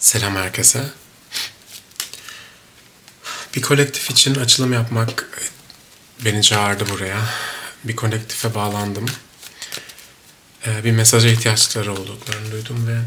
Selam herkese. Bir kolektif için açılım yapmak beni çağırdı buraya. Bir kolektife bağlandım. Ee, bir mesaja ihtiyaçları olduklarını duydum ve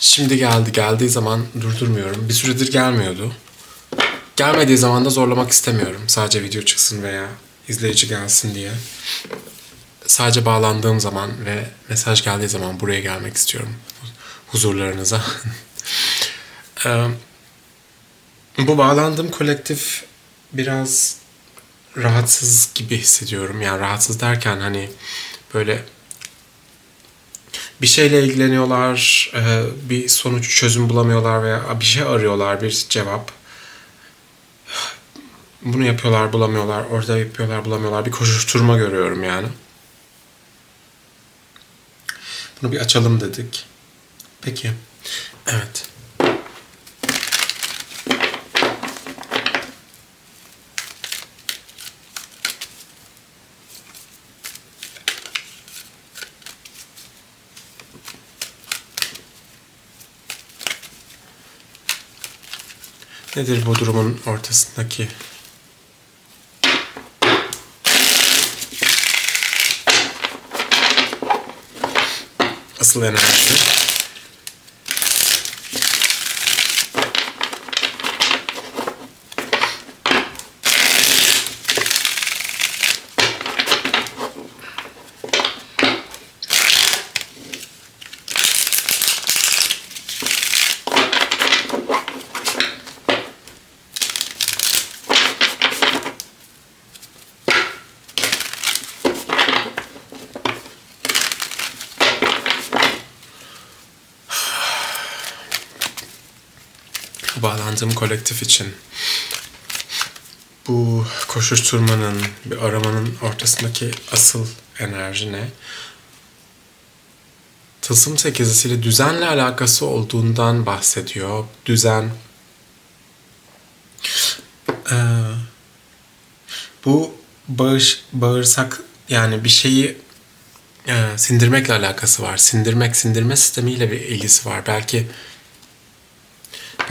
şimdi geldi. Geldiği zaman durdurmuyorum. Bir süredir gelmiyordu. Gelmediği zaman da zorlamak istemiyorum. Sadece video çıksın veya izleyici gelsin diye. Sadece bağlandığım zaman ve mesaj geldiği zaman buraya gelmek istiyorum. Huzurlarınıza. Ee, Bu bağlandığım kolektif biraz rahatsız gibi hissediyorum. Yani rahatsız derken hani böyle bir şeyle ilgileniyorlar, e, bir sonuç çözüm bulamıyorlar veya bir şey arıyorlar, bir cevap. Bunu yapıyorlar, bulamıyorlar, orada yapıyorlar, bulamıyorlar. Bir koşuşturma görüyorum yani. Bunu bir açalım dedik. Peki. Evet. Nedir bu durumun ortasındaki asıl enerji? Bağlandığım kolektif için bu koşuşturmanın, bir aramanın ortasındaki asıl enerji ne? Tılsım sekizisiyle düzenle alakası olduğundan bahsediyor. Düzen Ee, bu bağış, bağırsak yani bir şeyi e, sindirmekle alakası var. Sindirmek, sindirme sistemiyle bir ilgisi var. Belki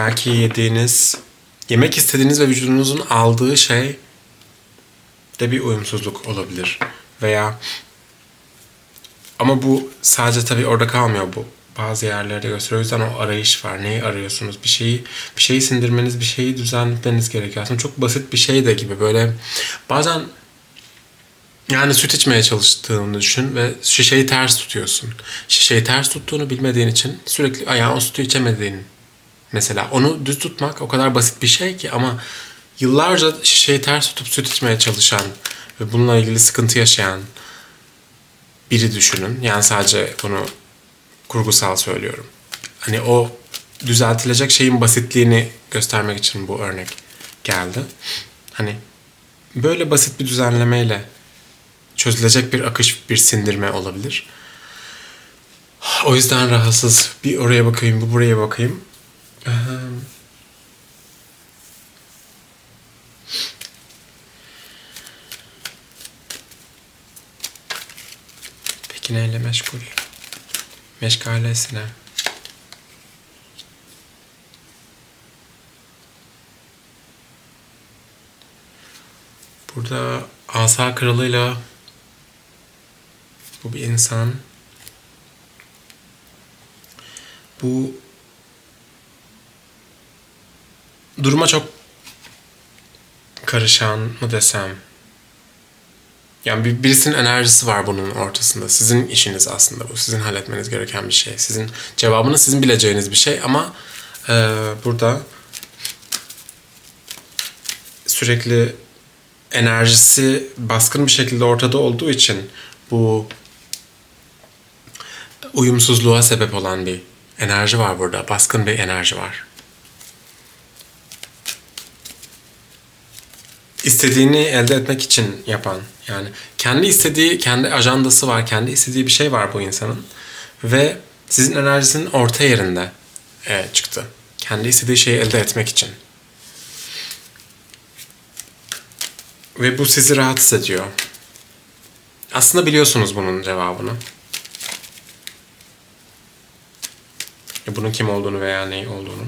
belki yediğiniz, yemek istediğiniz ve vücudunuzun aldığı şey de bir uyumsuzluk olabilir. Veya ama bu sadece tabii orada kalmıyor bu. Bazı yerlerde gösteriyor. O yüzden o arayış var. Neyi arıyorsunuz? Bir şeyi bir şeyi sindirmeniz, bir şeyi düzenlemeniz gerekiyor. Aslında çok basit bir şey de gibi. Böyle bazen yani süt içmeye çalıştığını düşün ve şişeyi ters tutuyorsun. Şişeyi ters tuttuğunu bilmediğin için sürekli ayağın sütü içemediğin Mesela onu düz tutmak o kadar basit bir şey ki ama yıllarca şişeyi ters tutup süt içmeye çalışan ve bununla ilgili sıkıntı yaşayan biri düşünün. Yani sadece bunu kurgusal söylüyorum. Hani o düzeltilecek şeyin basitliğini göstermek için bu örnek geldi. Hani böyle basit bir düzenlemeyle çözülecek bir akış, bir sindirme olabilir. O yüzden rahatsız. Bir oraya bakayım, bir buraya bakayım. Um, peki neyle meşgul? Meşgalesine. Burada asa kralıyla bu bir insan. Bu duruma çok karışan mı desem. Yani bir, birisinin enerjisi var bunun ortasında. Sizin işiniz aslında bu. Sizin halletmeniz gereken bir şey. Sizin cevabını sizin bileceğiniz bir şey ama e, burada sürekli enerjisi baskın bir şekilde ortada olduğu için bu uyumsuzluğa sebep olan bir enerji var burada. Baskın bir enerji var. İstediğini elde etmek için yapan yani kendi istediği kendi ajandası var kendi istediği bir şey var bu insanın ve sizin enerjisinin orta yerinde e, çıktı. Kendi istediği şeyi elde etmek için. Ve bu sizi rahatsız ediyor. Aslında biliyorsunuz bunun cevabını. E, Bunun kim olduğunu veya ne olduğunu.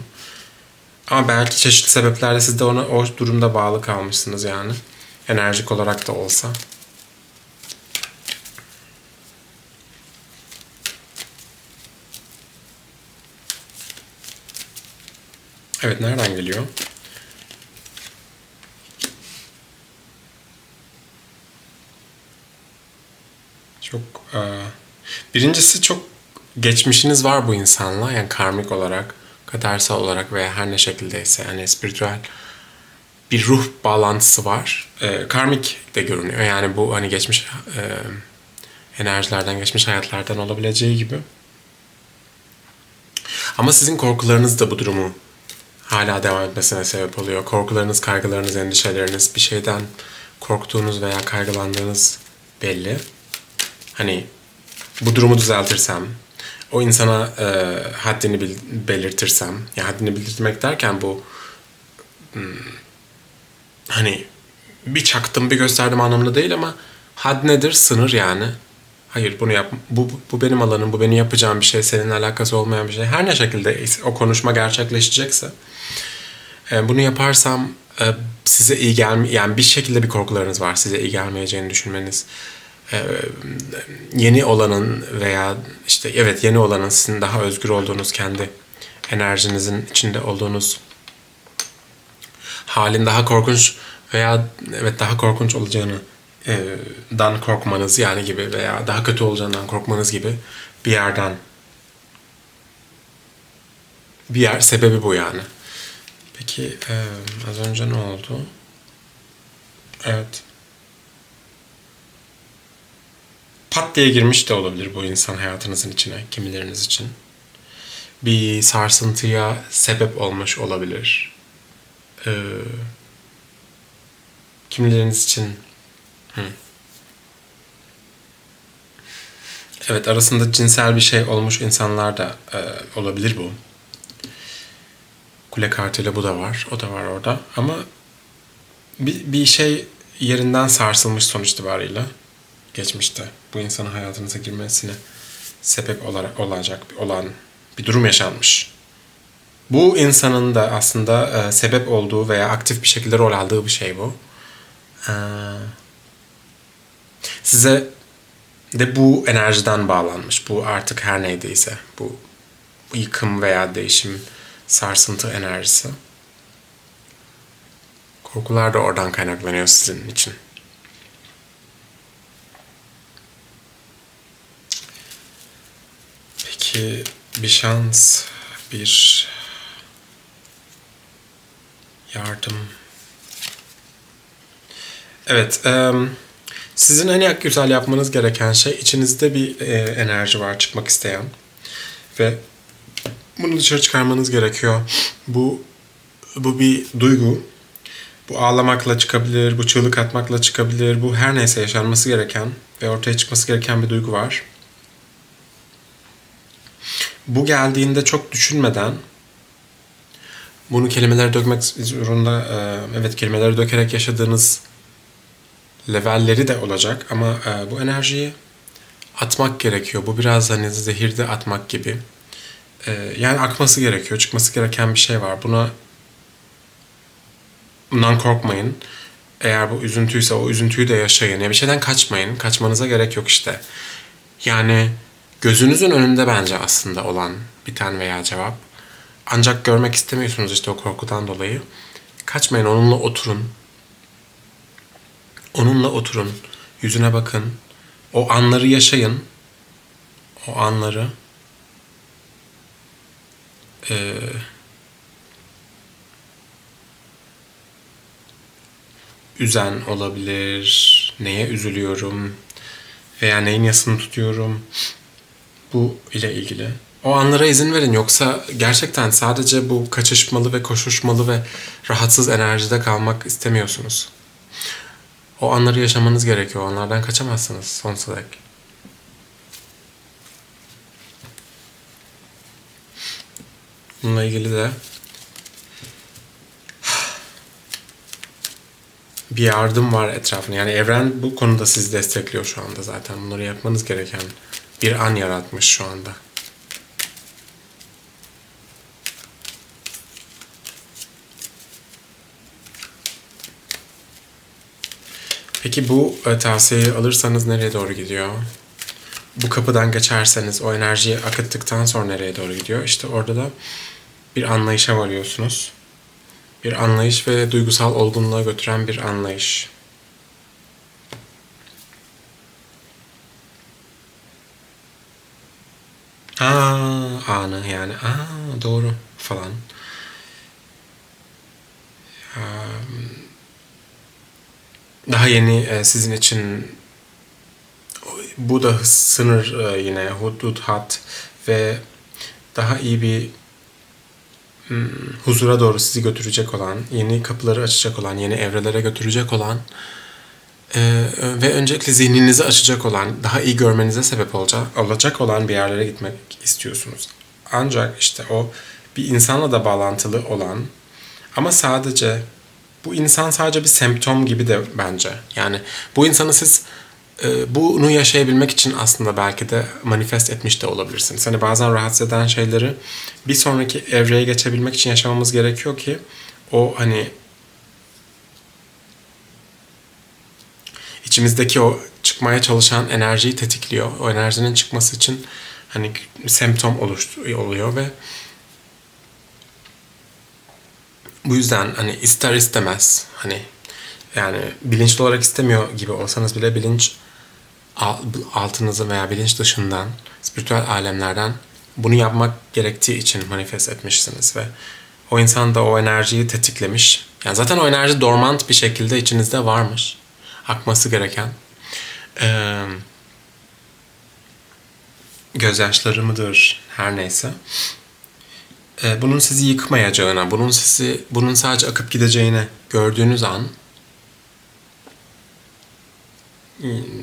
Ama belki çeşitli sebeplerle siz de ona o durumda bağlı kalmışsınız yani. Enerjik olarak da olsa. Evet nereden geliyor? Çok birincisi çok geçmişiniz var bu insanla yani karmik olarak, kadersel olarak veya her ne şekildeyse yani spiritüel bir ruh bağlantısı var. E, karmik de görünüyor. Yani bu hani geçmiş e, enerjilerden, geçmiş hayatlardan olabileceği gibi. Ama sizin korkularınız da bu durumu hala devam etmesine sebep oluyor. Korkularınız, kaygılarınız, endişeleriniz, bir şeyden korktuğunuz veya kaygılandığınız belli. Hani bu durumu düzeltirsem, o insana e, haddini bil- belirtirsem, ya haddini belirtmek derken bu hmm, hani bir çaktım bir gösterdim anlamında değil ama had nedir? Sınır yani. Hayır bunu yap. Bu, bu benim alanım, bu benim yapacağım bir şey, seninle alakası olmayan bir şey. Her ne şekilde o konuşma gerçekleşecekse e, bunu yaparsam e, size iyi gelme yani bir şekilde bir korkularınız var size iyi gelmeyeceğini düşünmeniz yeni olanın veya işte evet yeni olanın sizin daha özgür olduğunuz kendi enerjinizin içinde olduğunuz halin daha korkunç veya evet daha korkunç olacağını e, dan korkmanız yani gibi veya daha kötü olacağından korkmanız gibi bir yerden bir yer sebebi bu yani. Peki e, az önce ne oldu? Evet. Pat diye girmiş de olabilir bu insan hayatınızın içine kimileriniz için. Bir sarsıntıya sebep olmuş olabilir. Ee, kimileriniz için Hı. Evet arasında cinsel bir şey olmuş insanlar da e, olabilir bu. Kule kartıyla bu da var. O da var orada. Ama bir, bir şey yerinden sarsılmış sonuç itibariyle geçmişte bu insanın hayatınıza girmesine sebep olarak olacak olan bir durum yaşanmış. Bu insanın da aslında e, sebep olduğu veya aktif bir şekilde rol aldığı bir şey bu. E, size de bu enerjiden bağlanmış. Bu artık her neydiyse. Bu, bu yıkım veya değişim, sarsıntı enerjisi. Korkular da oradan kaynaklanıyor sizin için. Peki bir şans, bir yardım. Evet, sizin en güzel yapmanız gereken şey içinizde bir e, enerji var çıkmak isteyen ve bunu dışarı çıkarmanız gerekiyor. Bu bu bir duygu. Bu ağlamakla çıkabilir, bu çığlık atmakla çıkabilir. Bu her neyse yaşanması gereken ve ortaya çıkması gereken bir duygu var. Bu geldiğinde çok düşünmeden bunu kelimelere dökmek zorunda, e, evet kelimeleri dökerek yaşadığınız levelleri de olacak ama e, bu enerjiyi atmak gerekiyor. Bu biraz hani zehirde atmak gibi. E, yani akması gerekiyor. Çıkması gereken bir şey var. Buna bundan korkmayın. Eğer bu üzüntüyse o üzüntüyü de yaşayın. Ya bir şeyden kaçmayın. Kaçmanıza gerek yok işte. Yani gözünüzün önünde bence aslında olan biten veya cevap. Ancak görmek istemiyorsunuz işte o korkudan dolayı. Kaçmayın onunla oturun. Onunla oturun. Yüzüne bakın. O anları yaşayın. O anları. Ee, üzen olabilir. Neye üzülüyorum? Veya neyin yasını tutuyorum? Bu ile ilgili. O anlara izin verin yoksa gerçekten sadece bu kaçışmalı ve koşuşmalı ve rahatsız enerjide kalmak istemiyorsunuz. O anları yaşamanız gerekiyor. Onlardan kaçamazsınız sonsuza dek. Bununla ilgili de bir yardım var etrafında. Yani evren bu konuda sizi destekliyor şu anda zaten. Bunları yapmanız gereken bir an yaratmış şu anda. Peki bu e, tavsiyeyi alırsanız nereye doğru gidiyor? Bu kapıdan geçerseniz o enerjiyi akıttıktan sonra nereye doğru gidiyor? İşte orada da bir anlayışa varıyorsunuz. Bir anlayış ve duygusal olgunluğa götüren bir anlayış. Aa, anı yani. Aa, doğru falan. Daha yeni sizin için bu da sınır yine hudut hat ve daha iyi bir hmm, huzura doğru sizi götürecek olan, yeni kapıları açacak olan, yeni evrelere götürecek olan e, ve öncelikle zihninizi açacak olan, daha iyi görmenize sebep olacak, olacak olan bir yerlere gitmek istiyorsunuz. Ancak işte o bir insanla da bağlantılı olan ama sadece bu insan sadece bir semptom gibi de bence. Yani bu insanı siz e, bunu yaşayabilmek için aslında belki de manifest etmiş de olabilirsiniz. Hani bazen rahatsız eden şeyleri bir sonraki evreye geçebilmek için yaşamamız gerekiyor ki o hani içimizdeki o çıkmaya çalışan enerjiyi tetikliyor. O enerjinin çıkması için hani semptom oluyor ve bu yüzden hani ister istemez hani yani bilinçli olarak istemiyor gibi olsanız bile bilinç altınızı veya bilinç dışından spiritüel alemlerden bunu yapmak gerektiği için manifest etmişsiniz ve o insan da o enerjiyi tetiklemiş. Yani zaten o enerji dormant bir şekilde içinizde varmış. Akması gereken. Ee, gözyaşları her neyse. Ee, bunun sizi yıkmayacağına, bunun sizi bunun sadece akıp gideceğini gördüğünüz an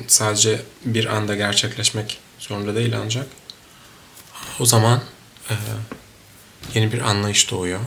sadece bir anda gerçekleşmek zorunda değil ancak o zaman e, yeni bir anlayış doğuyor.